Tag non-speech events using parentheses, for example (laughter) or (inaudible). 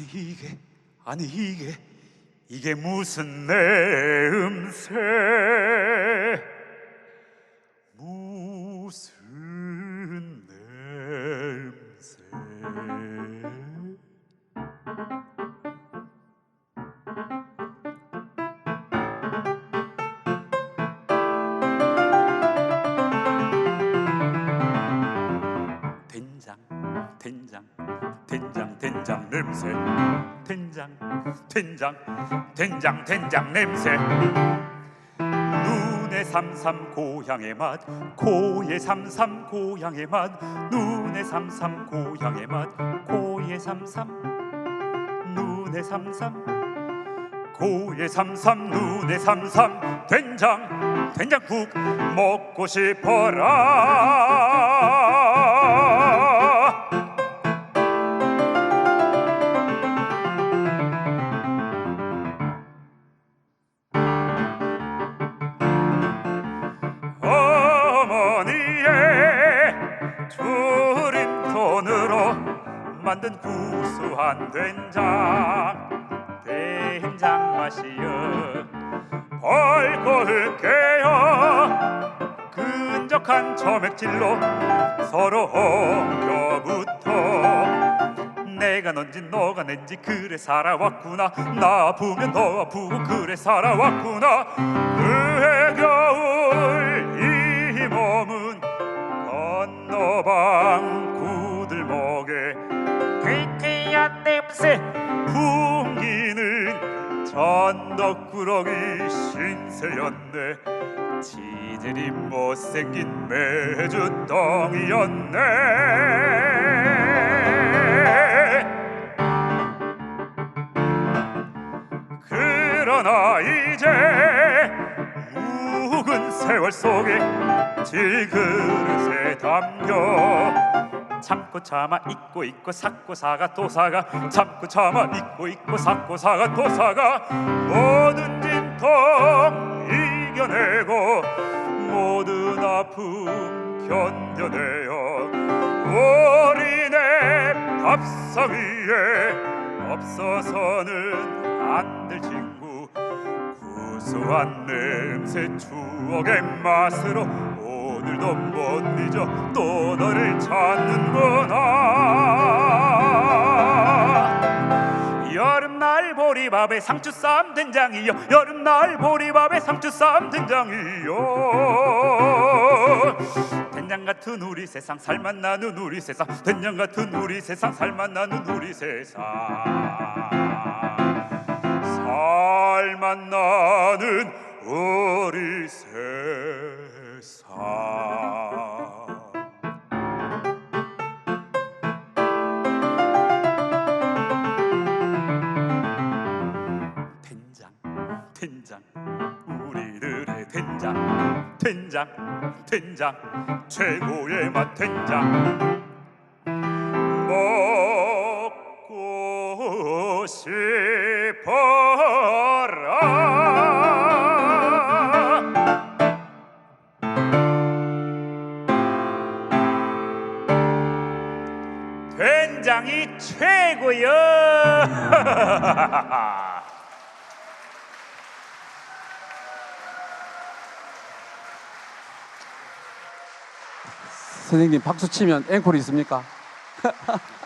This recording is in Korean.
아니 이게 아니 이게 이게 무슨 냄새? 무슨 냄새? 된장 된장 된장 된장 냄새. 된장 된장 된장 된장 냄새. 눈에 삼삼 고향의 맛 코에 삼삼 고향의 맛. 눈에 삼삼 고향의 맛 코에 삼삼. 눈에 삼삼. 고에 삼삼 눈에 삼삼. 된장 된장국 먹고 싶어라 돈으로 만든 구수한 된장. 된장 맛이여. 벌거을게요. 끈적한 점액질로 서로 엉겨붙어. 내가 넌지 너가 낸지 그래 살아왔구나. 나 아프면 너 아프고 그래 살아왔구나 새 풍기는 전덕꾸러기 신세였네. 지들이 못생긴 메주덩이였네. 그러나 이제 묵은 세월 속에 질그릇에 담겨 참고 참아 잊고 잊고 삭고 사가 또 사가. 참고 참아 잊고 잊고 삭고 사가 또 사가. 모든 진통 이겨내고 모든 아픔 견뎌내어 우리네 밥상 위에 없어서는 안 될 친구. 구수한 냄새 추억의 맛으로 오늘도 못 잊어 또 너를 찾는구나. 여름날 보리밥에 상추쌈 된장이요. 여름날 보리밥에 상추쌈 된장이요. 된장 같은 우리 세상 살맛 나는 우리 세상. 된장 같은 우리 세상 살맛 나는 우리 세상. 살맛 나는 우리 세상 된장. 우리들의 된장. 된장. 된장. 최고의 맛 된장. 먹고 싶어라. 된장이 최고요. (laughs) 선생님 박수 치면 앵콜이 있습니까? (laughs)